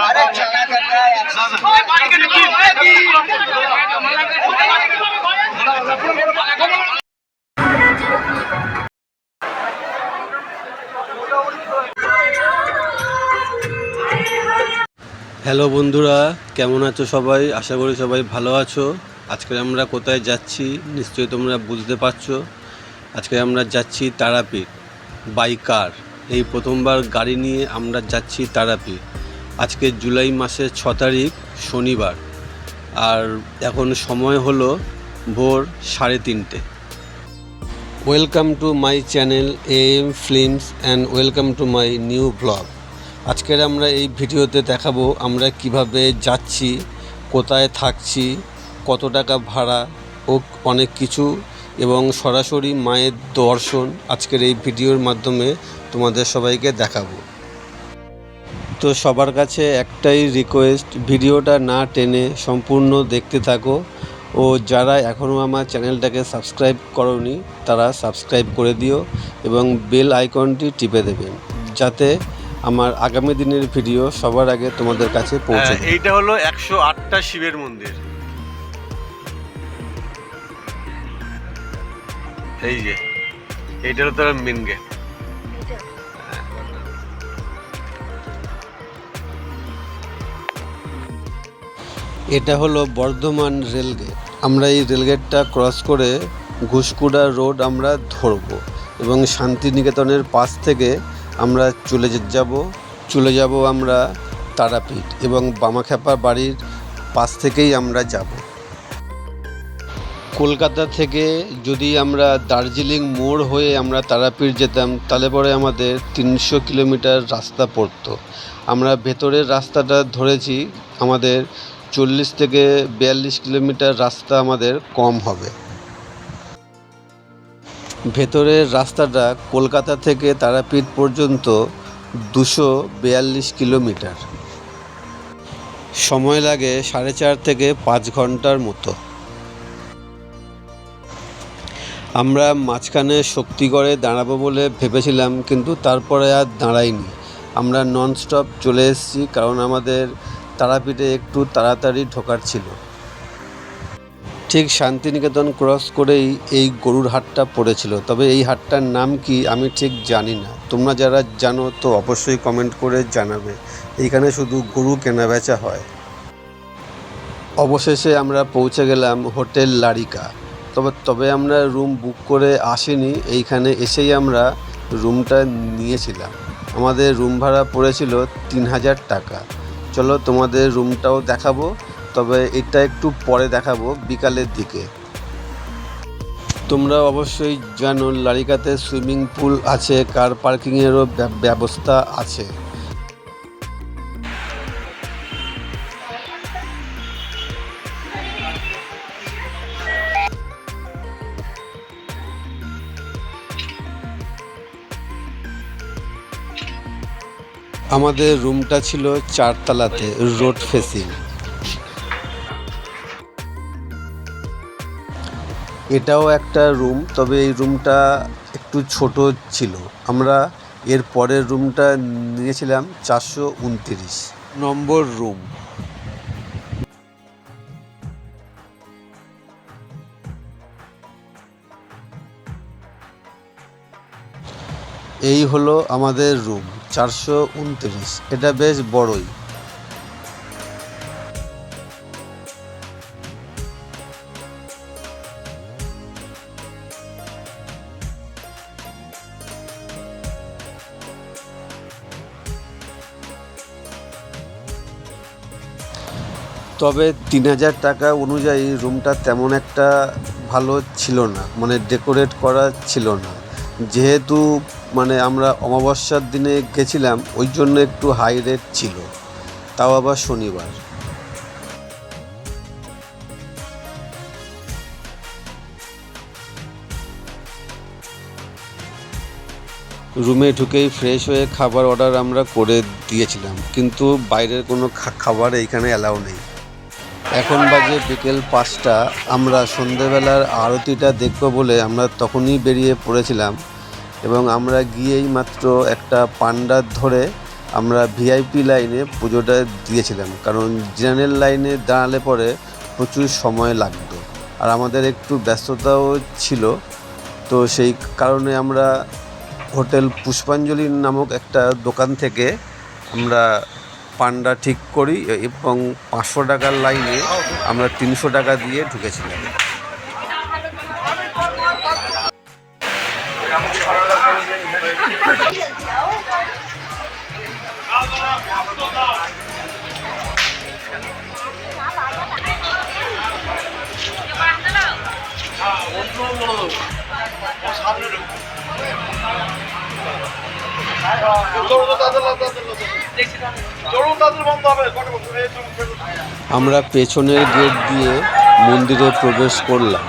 अरे चला कर रहा है হ্যালো বন্ধুরা, কেমন আছো সবাই? আশা করি সবাই ভালো আছো। আজকে আমরা কোথায় যাচ্ছি নিশ্চয়ই তোমরা বুঝতে পারছ। আজকে আমরা যাচ্ছি তারাপীঠ বাই কার এই প্রথমবার গাড়ি নিয়ে আমরা যাচ্ছি তারাপীঠ। আজকে জুলাই মাসের ছ তারিখ, শনিবার। আর এখন সময় হলো ভোর সাড়ে তিনটে। Welcome to my channel M films and welcome to my new blog আজকের আমরা এই ভিডিওতে দেখাবো আমরা কীভাবে যাচ্ছি, কোথায় থাকছি, কত টাকা ভাড়া ও অনেক কিছু এবং সরাসরি মায়ের দর্শন আজকের এই ভিডিওর মাধ্যমে তোমাদের সবাইকে দেখাবো। তো সবার কাছে একটাই রিকোয়েস্ট ভিডিওটা না টেনে সম্পূর্ণ দেখতে থাকো ও যারা এখনও আমার চ্যানেলটাকে সাবস্ক্রাইব করনি তারা সাবস্ক্রাইব করে দিও এবং বেল আইকনটি টিপে দেবেন যাতে আমার আগামী দিনের ভিডিও সবার আগে তোমাদের কাছে পৌঁছে হ্যাঁ, এইটা হলো একশো আটটা শিবের মন্দির। এই যে এইটা হলো তার মেন গেট এটা হলো বর্ধমান রেলগেট আমরা এই রেলগেটটা ক্রস করে ঘুষকুড়া রোড আমরা ধরবো এবং শান্তিনিকেতনের পাশ থেকে আমরা চলে যাব চলে যাব আমরা তারাপীঠ এবং বামাখ্যাপা বাড়ির পাশ থেকেই আমরা যাব। কলকাতা থেকে যদি আমরা দার্জিলিং মোড় হয়ে আমরা তারাপীঠ যেতাম, তাহলে পরে আমাদের তিনশো কিলোমিটার রাস্তা পড়তো। আমরা ভেতরের রাস্তাটা ধরেছি, আমাদের চল্লিশ থেকে বিয়াল্লিশ কিলোমিটার রাস্তা আমাদের কম হবে। ভেতরের রাস্তাটা কলকাতা থেকে তারাপীঠ পর্যন্ত দুশো বিয়াল্লিশ কিলোমিটার। সময় লাগে সাড়ে চার থেকে পাঁচ ঘণ্টার মতো। আমরা মাঝখানে শক্তিগড়ে দাঁড়াবো বলে ভেবেছিলাম, কিন্তু তারপরে আর দাঁড়াইনি। আমরা ননস্টপ চলে এসেছি, কারণ আমাদের তারাপীঠে একটু তাড়াতাড়ি ঢোকার ছিল। ঠিক শান্তিনিকেতন ক্রস করেই এই গরুর হাটটা পড়েছিল। তবে এই হাটটার নাম কি আমি ঠিক জানি না। তোমরা যারা জানো তো অবশ্যই কমেন্ট করে জানাবে। এইখানে শুধু গরু কেনা বেচা হয়। অবশেষে আমরা পৌঁছে গেলাম হোটেল লারিকা। তবে তবে আমরা রুম বুক করে আসিনি। এইখানে এসেই আমরা রুমটা নিয়েছিলাম। আমাদের রুম ভাড়া পড়েছিল তিন হাজার টাকা। চলো তোমাদের রুমটাও দেখাবো। তবে এটা একটু পরে দেখাবো বিকালের দিকে। তোমরা অবশ্যই জানো লারিকাতে সুইমিং পুল আছে, কার পার্কিংয়েরও ব্য- ব্যবস্থা আছে। আমাদের রুমটা ছিল চারতলাতে, রোড ফেসিং। এটাও একটা রুম তবে এই রুমটা একটু ছোট ছিল। আমরা এর পরের রুমটা নিয়েছিলাম চারশো উনতিরিশ। নম্বর রুম এই হলো আমাদের রুম চারশো উনত্রিশ। এটা বেশ বড়ই। তবে তিন হাজার টাকা অনুযায়ী রুমটা তেমন একটা ভালো ছিল না মানে ডেকোরেট করা ছিল না। যেহেতু মানে আমরা অমাবস্যার দিনে গেছিলাম, ওই জন্য একটু হাই রেট ছিল। তাও আবার শনিবার। রুমে ঢুকেই ফ্রেশ হয়ে খাবার অর্ডার আমরা করে দিয়েছিলাম, কিন্তু বাইরের কোনো খাবার এইখানে অ্যালাউ নেই। এখন বাজে বিকেল পাঁচটা। আমরা সন্ধেবেলার আরতিটা দেখব বলে আমরা তখনই বেরিয়ে পড়েছিলাম এবং আমরা গিয়েই মাত্র একটা পান্ডার ধরে আমরা ভিআইপি লাইনে পুজোটা দিয়েছিলাম। কারণ জেনারেল লাইনে দাঁড়ালে পরে প্রচুর সময় লাগতো। আর আমাদের একটু ব্যস্ততাও ছিল। তো সেই কারণে আমরা হোটেল পুষ্পাঞ্জলি নামক একটা দোকান থেকে আমরা পান্ডা ঠিক করি এবং পাঁচশো টাকার লাইনে আমরা তিনশো টাকা দিয়ে ঢুকেছিলাম। আমরা পেছনের গেট দিয়ে মন্দিরে প্রবেশ করলাম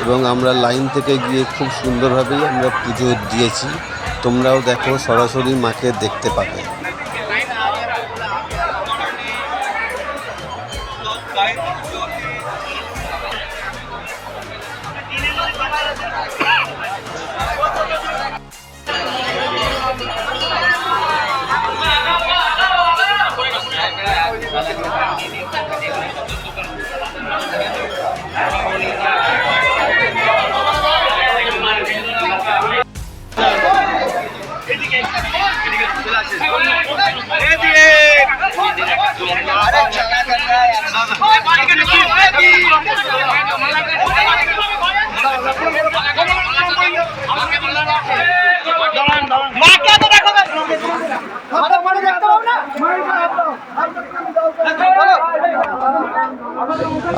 এবং আমরা লাইন থেকে গিয়ে খুব সুন্দরভাবেই আমরা পুজো দিয়েছি। তোমরাও দেখো, সরাসরি মাকে দেখতে পাবে।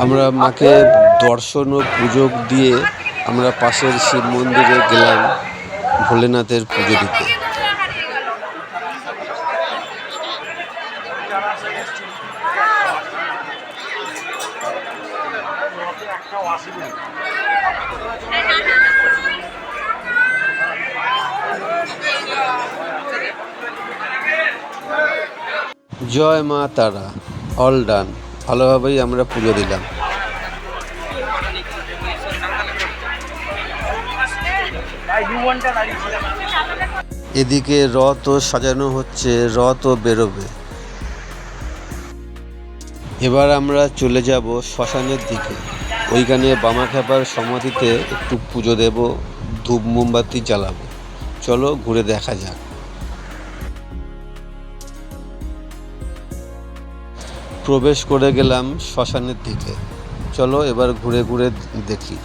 আমরা মাকে দর্শন ও পুজো দিয়ে আমরা পাশের শিব মন্দিরে গেলাম ভোলেনাথের পুজো দিতে। জয় মা তারা অল ডান ভালোভাবেই আমরা পুজো দিলাম। এদিকে রথও সাজানো হচ্ছে রথও বেরোবে। এবার আমরা চলে যাব শ্মশানের দিকে। ওইখানে বামাখ্যাপার সমাধিতে একটু পুজো দেব, ধূপ মোমবাতি জ্বালাবো। চলো ঘুরে দেখা যাক। প্রবেশ করে গেলাম শ্মশানের দিকে। চলো এবার ঘুরে ঘুরে দেখি।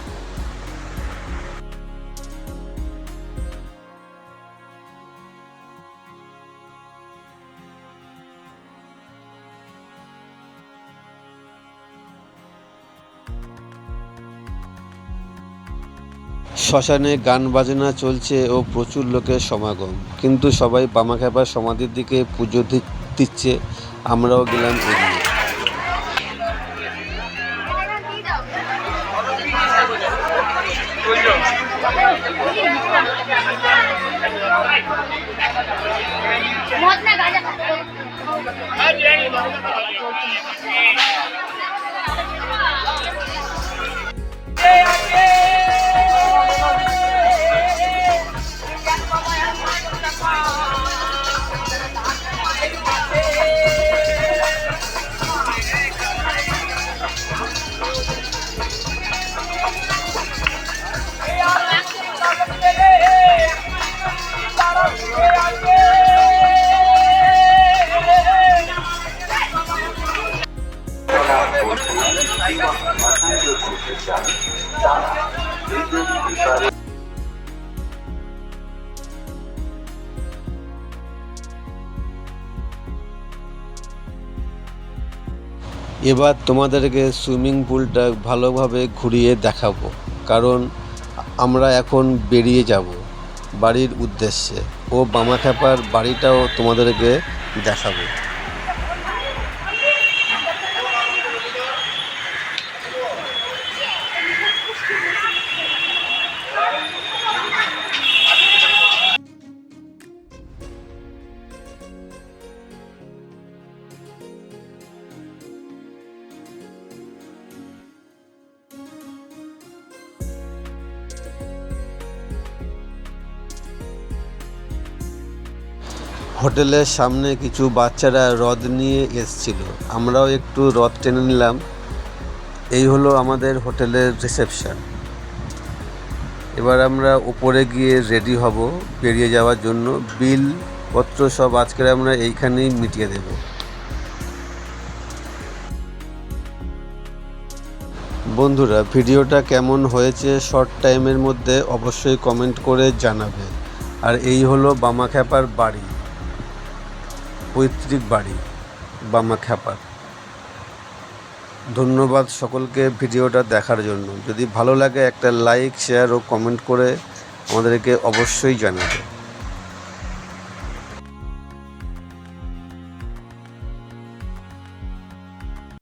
শ্মশানে গান বাজনা চলছে ও প্রচুর লোকের সমাগম। কিন্তু সবাই বামাখ্যাপার সমাধির দিকে পুজো দিচ্ছে। আমরাও গেলাম এবার তোমাদেরকে সুইমিং পুলটা ভালোভাবে ঘুরিয়ে দেখাবো। কারণ আমরা এখন বেরিয়ে যাব বাড়ির উদ্দেশ্যে। ও বামাখ্যাপার বাড়িটাও তোমাদেরকে দেখাবো। হোটেলের সামনে কিছু বাচ্চারা হ্রদ নিয়ে এসছিল। আমরাও একটু হ্রদ টেনে নিলাম। এই হলো আমাদের হোটেলের রিসেপশান। এবার আমরা উপরে গিয়ে রেডি হব, বেরিয়ে যাওয়ার জন্য। বিল পত্র সব আজকে আমরা এইখানেই মিটিয়ে দেব। বন্ধুরা, ভিডিওটা কেমন হয়েছে শর্ট টাইমের মধ্যে অবশ্যই কমেন্ট করে জানাবে। আর এই হলো বামাখ্যাপার বাড়ি। পৈতৃক বাড়ি, বামা খ্যাপার। ধন্যবাদ সকলকে ভিডিওটা দেখার জন্য। যদি ভালো লাগে একটা লাইক শেয়ার ও কমেন্ট করে আমাদেরকে অবশ্যই জানাবে।